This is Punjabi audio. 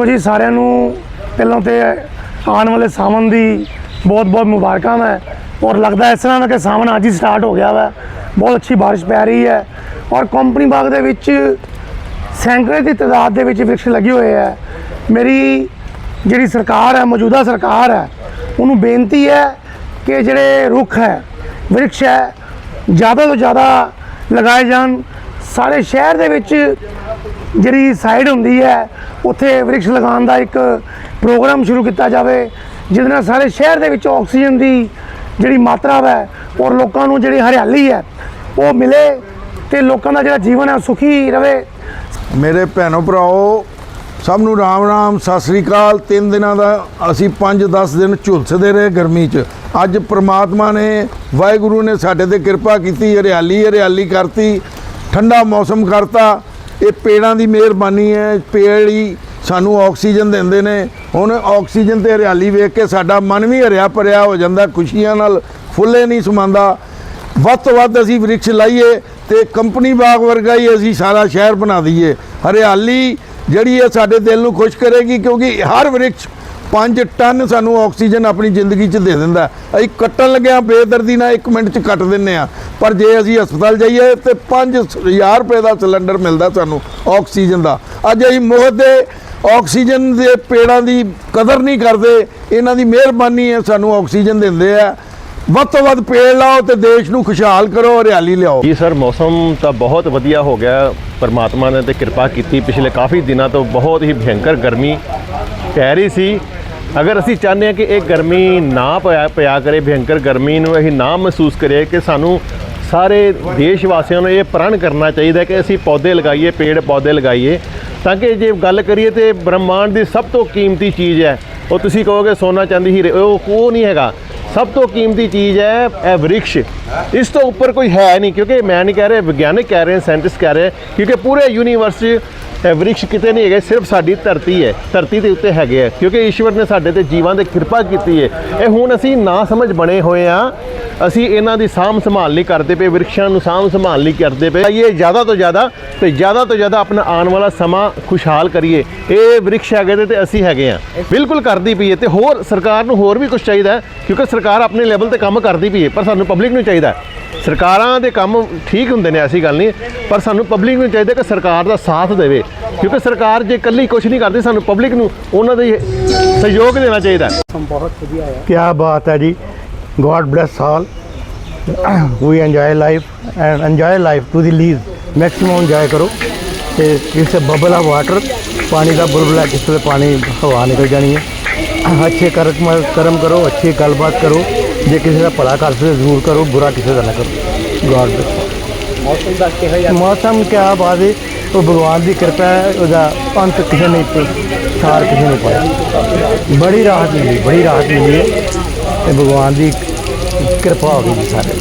ਦੇਖੋ ਜੀ, ਸਾਰਿਆਂ ਨੂੰ ਪਹਿਲਾਂ ਤੇ ਆਉਣ ਵਾਲੇ ਸਾਵਨ ਦੀ ਬਹੁਤ ਬਹੁਤ ਮੁਬਾਰਕਾਂ ਹੈ ਔਰ ਲੱਗਦਾ ਇਸ ਤਰ੍ਹਾਂ ਦਾ ਕਿ ਸਾਵਨ ਅੱਜ ਹੀ ਸਟਾਰਟ ਹੋ ਗਿਆ ਵਾ। ਬਹੁਤ ਅੱਛੀ ਬਾਰਿਸ਼ ਪੈ ਰਹੀ ਹੈ। ਔਰ ਕੰਪਨੀ ਬਾਗ ਦੇ ਵਿੱਚ ਸੈਂਕੜੇ ਦੀ ਤਾਦਾਦ ਦੇ ਵਿੱਚ ਵ੍ਰਿਕਸ਼ ਲੱਗੇ ਹੋਏ ਹੈ ਮੇਰੀ ਜਿਹੜੀ ਸਰਕਾਰ ਹੈ, ਮੌਜੂਦਾ ਸਰਕਾਰ ਹੈ, ਉਹਨੂੰ ਬੇਨਤੀ ਹੈ ਕਿ ਜਿਹੜੇ ਰੁੱਖ ਹੈ, ਵ੍ਰਿਕਸ਼ ਹੈ, ਜ਼ਿਆਦਾ ਤੋਂ ਜ਼ਿਆਦਾ ਲਗਾਏ ਜਾਣ। ਸਾਰੇ ਸ਼ਹਿਰ ਦੇ ਵਿੱਚ ਜਿਹੜੀ ਸਾਈਡ ਹੁੰਦੀ ਹੈ, ਉੱਥੇ ਵ੍ਰਿਕਸ਼ ਲਗਾਉਣ ਦਾ ਇੱਕ ਪ੍ਰੋਗਰਾਮ ਸ਼ੁਰੂ ਕੀਤਾ ਜਾਵੇ, ਜਿਹਦੇ ਨਾਲ ਸਾਰੇ ਸ਼ਹਿਰ ਦੇ ਵਿੱਚ ਆਕਸੀਜਨ ਦੀ ਜਿਹੜੀ ਮਾਤਰਾ ਹੈ ਔਰ ਲੋਕਾਂ ਨੂੰ ਜਿਹੜੀ ਹਰਿਆਲੀ ਹੈ, ਉਹ ਮਿਲੇ ਤੇ ਲੋਕਾਂ ਦਾ ਜਿਹੜਾ ਜੀਵਨ ਹੈ ਸੁਖੀ ਰਵੇ। ਮੇਰੇ ਭੈਣੋ ਭਰਾਓ, ਸਭ ਨੂੰ ਰਾਮ ਰਾਮ, ਸਤਿ ਸ੍ਰੀ ਅਕਾਲ। ਤਿੰਨ ਦਿਨਾਂ ਦਾ ਅਸੀਂ 5-10 ਦਿਨ ਝੁਲਸਦੇ ਰਹੇ ਗਰਮੀ 'ਚ। ਅੱਜ ਪ੍ਰਮਾਤਮਾ ਨੇ, ਵਾਹਿਗੁਰੂ ਨੇ ਸਾਡੇ ਤੇ ਕਿਰਪਾ ਕੀਤੀ, ਹਰਿਆਲੀ ਹਰਿਆਲੀ ਕਰਤੀ, ਠੰਡਾ ਮੌਸਮ ਕਰਤਾ। ਇਹ ਪੇੜਾਂ ਦੀ ਮਿਹਰਬਾਨੀ ਹੈ, ਪੇੜ ਹੀ ਸਾਨੂੰ ਆਕਸੀਜਨ ਦਿੰਦੇ ਨੇ। ਹੁਣ ਆਕਸੀਜਨ ਤੇ ਹਰਿਆਲੀ ਵੇਖ ਕੇ ਸਾਡਾ ਮਨ ਵੀ ਹਰਿਆ ਭਰਿਆ ਹੋ ਜਾਂਦਾ, ਖੁਸ਼ੀਆਂ ਨਾਲ ਫੁੱਲੇ ਨਹੀਂ ਸਮਾਉਂਦਾ ਵੱਧ ਤੋਂ ਵੱਧ ਅਸੀਂ ਵ੍ਰਿਕਸ਼ ਲਾਈਏ ਤੇ ਕੰਪਨੀ ਬਾਗ ਵਰਗਾ ਹੀ ਅਸੀਂ ਸਾਰਾ ਸ਼ਹਿਰ ਬਣਾ ਦਈਏ। ਹਰਿਆਲੀ ਜਿਹੜੀ ਹੈ ਸਾਡੇ ਦਿਲ ਨੂੰ ਖੁਸ਼ ਕਰੇਗੀ ਕਿਉਂਕਿ ਹਰ ਵ੍ਰਿਕਸ਼ 5 ਟਨ ਸਾਨੂੰ ਆਕਸੀਜਨ ਆਪਣੀ ਜ਼ਿੰਦਗੀ 'ਚ ਦੇ ਦਿੰਦਾ। ਅਸੀਂ ਕੱਟਣ ਲੱਗਿਆ ਬੇਦਰਦੀ ਨਾਲ 1 ਮਿੰਟ 'ਚ ਕੱਟ ਦਿੰਨੇ ਆ ਪਰ ਜੇ ਅਸੀਂ ਹਸਪਤਾਲ ਜਾਈਏ, ਤੇ 5000 ਰੁਪਏ ਦਾ ਸਿਲੰਡਰ ਮਿਲਦਾ ਸਾਨੂੰ ਆਕਸੀਜਨ ਦਾ। ਅੱਜ ਅਸੀਂ ਮੁਹੱਤ ਦੇ ਆਕਸੀਜਨ ਦੇ ਪੇੜਾਂ ਦੀ ਕਦਰ ਨਹੀਂ ਕਰਦੇ। ਇਹਨਾਂ ਦੀ ਮਿਹਰਬਾਨੀ ਹੈ, ਸਾਨੂੰ ਆਕਸੀਜਨ ਦਿੰਦੇ ਆ। ਵੱਧ ਤੋਂ ਵੱਧ ਪੇੜ ਲਾਓ ਤੇ ਦੇਸ਼ ਨੂੰ ਖੁਸ਼ਹਾਲ ਕਰੋ, ਹਰਿਆਲੀ ਲਿਆਓ। ਜੀ ਸਰ, ਮੌਸਮ ਤਾਂ ਬਹੁਤ ਵਧੀਆ ਹੋ ਗਿਆ। ਪਰਮਾਤਮਾ ਨੇ ਤੇ ਕਿਰਪਾ ਕੀਤੀ। ਪਿਛਲੇ ਕਾਫੀ ਦਿਨਾਂ ਤੋਂ ਬਹੁਤ ਹੀ ਭਿਅੰਕਰ ਗਰਮੀ ਪੈ ਰਹੀ ਸੀ। ਅਗਰ ਅਸੀਂ ਚਾਹੁੰਦੇ ਹਾਂ ਕਿ ਇਹ ਗਰਮੀ ਨਾ ਪਿਆ ਪਿਆ ਕਰੇ, ਭਿਅੰਕਰ ਗਰਮੀ ਨੂੰ ਅਸੀਂ ਨਾ ਮਹਿਸੂਸ ਕਰੀਏ ਕਿ ਸਾਨੂੰ ਸਾਰੇ ਦੇਸ਼ ਵਾਸੀਆਂ ਨੂੰ ਇਹ ਪ੍ਰਣ ਕਰਨਾ ਚਾਹੀਦਾ ਕਿ ਅਸੀਂ ਪੌਦੇ ਲਗਾਈਏ, ਪੇੜ ਪੌਦੇ ਲਗਾਈਏ। ਤਾਂ ਕਿ ਜੇ ਗੱਲ ਕਰੀਏ ਤੇ ਬ੍ਰਹਮਾਂਡ ਦੀ ਸਭ ਤੋਂ ਕੀਮਤੀ ਚੀਜ਼ ਹੈ, ਉਹ ਤੁਸੀਂ ਕਹੋਗੇ ਸੋਨਾ, ਚਾਂਦੀ, ਹੀਰੇ, ਉਹ ਉਹ ਨਹੀਂ ਹੈਗਾ। ਸਭ ਤੋਂ ਕੀਮਤੀ ਚੀਜ਼ ਹੈ ਇਹ ਵ੍ਰਿਕਸ਼। ਇਸ ਤੋਂ ਉੱਪਰ ਕੋਈ ਹੈ ਨਹੀਂ, ਕਿਉਂਕਿ ਮੈਂ ਨਹੀਂ ਕਹਿ ਰਿਹਾ, ਵਿਗਿਆਨਕ ਕਹਿ ਰਹੇ ਸਾਇੰਟਿਸਟ ਕਹਿ ਰਹੇ, ਕਿਉਂਕਿ ਪੂਰੇ ਯੂਨੀਵਰਸ 'ਚ ਇਹ ਵ੍ਰਿਕਸ਼ ਕਿਤੇ ਨਹੀਂ ਹੈਗੇ, ਸਿਰਫ ਸਾਡੀ ਧਰਤੀ ਹੈ। ਧਰਤੀ ਦੇ ਉੱਤੇ ਹੈਗੇ ਆ। ਕਿਉਂਕਿ ਈਸ਼ਵਰ ਨੇ ਸਾਡੇ ਤੇ ਜੀਵਾਂ ਦੇ ਕਿਰਪਾ ਕੀਤੀ ਹੈ ਇਹ ਹੁਣ ਅਸੀਂ ਨਾ ਸਮਝ ਬਣੇ ਹੋਏ ਆ। ਅਸੀਂ ਇਹਨਾਂ ਦੀ ਸਾਂਭ ਸੰਭਾਲ ਨਹੀਂ ਕਰਦੇ ਪਏ ਵ੍ਰਿਕਸ਼ਾਂ ਨੂੰ ਸਾਂਭ ਸੰਭਾਲ ਨਹੀਂ ਕਰਦੇ ਪਏ। ਇਹ ਜ਼ਿਆਦਾ ਤੋਂ ਜ਼ਿਆਦਾ ਤੇ ਜ਼ਿਆਦਾ ਤੋਂ ਜ਼ਿਆਦਾ ਆਪਣਾ ਆਉਣ ਵਾਲਾ ਸਮਾਂ ਖੁਸ਼ਹਾਲ ਕਰੀਏ। ਇਹ ਵ੍ਰਿਕਸ਼ ਹੈਗੇ ਨੇ ਤੇ ਅਸੀਂ ਹੈਗੇ ਆ। ਬਿਲਕੁਲ ਕਰਦੀ ਪਈ ਹੈ ਤੇ ਹੋਰ ਸਰਕਾਰ ਨੂੰ ਹੋਰ ਵੀ ਕੁਝ ਚਾਹੀਦਾ ਕਿਉਂਕਿ ਸਰਕਾਰ ਆਪਣੇ ਲੈਵਲ ਤੇ ਕੰਮ ਕਰਦੀ ਪਈ ਹੈ ਪਰ ਸਾਨੂੰ ਪਬਲਿਕ ਨੂੰ ਚਾਹੀਦਾ ਸਰਕਾਰਾਂ ਦੇ ਕੰਮ ਠੀਕ ਹੁੰਦੇ ਨੇ ਐਸੀ ਗੱਲ ਨਹੀਂ। ਪਰ ਸਾਨੂੰ ਪਬਲਿਕ ਨੂੰ ਚਾਹੀਦਾ ਕਿ ਸਰਕਾਰ ਦਾ ਸਾਥ ਦੇਵੇ। ਕਿਉਂਕਿ ਸਰਕਾਰ ਜੇ ਇਕੱਲੀ ਕੁਝ ਨਹੀਂ ਕਰਦੀ ਸਾਨੂੰ ਪਬਲਿਕ ਨੂੰ ਉਹਨਾਂ ਦਾ ਸਹਿਯੋਗ ਦੇਣਾ ਚਾਹੀਦਾ ਬਹੁਤ ਵਧੀਆ ਹੈ। ਕੀ ਬਾਤ ਹੈ ਜੀ। God bless all we enjoy life and enjoy life to the least maximum enjoy ਕਰੋ। ਤੇ ਇਸ ਬਬਲ ਆ ਵਾਟਰ ਪਾਣੀ ਦਾ ਬੁਲਬੁਲਾ ਜਿਸ ਤੋਂ ਪਾਣੀ ਹਵਾ ਨਿਕਲ ਜਾਣੀ ਹੈ। ਅੱਛੇ ਕਰਮ ਕਰਮ ਕਰੋ ਅੱਛੀ ਗੱਲਬਾਤ ਕਰੋ। ਜੇ ਕਿਸੇ ਦਾ ਭਲਾ ਕਰ ਸਕਦੇ ਜ਼ਰੂਰ ਕਰੋ ਬੁਰਾ ਕਿਸੇ ਦਾ ਨਾ ਕਰੋ। ਬlesਸ ਮੌਸਮ ਦਾ ਕਿਹੋ ਮੌਸਮ ਕਿਆ ਬਾਤ ਹੈ ਉਹ ਭਗਵਾਨ ਦੀ ਕਿਰਪਾ ਹੈ ਉਹਦਾ ਅੰਤ ਕਿਸੇ ਨੇ ਸਾਰ ਕਿਸੇ ਨੇ ਪਾਇਆ। ਬੜੀ ਰਾਹਤ ਮਿਲੀ ਬੜੀ ਰਾਹਤ ਮਿਲੀ ਹੈ ਤੇ ਭਗਵਾਨ ਦੀ ਕਿਰਪਾ ਹੋ ਗਈ ਸਾਰੇ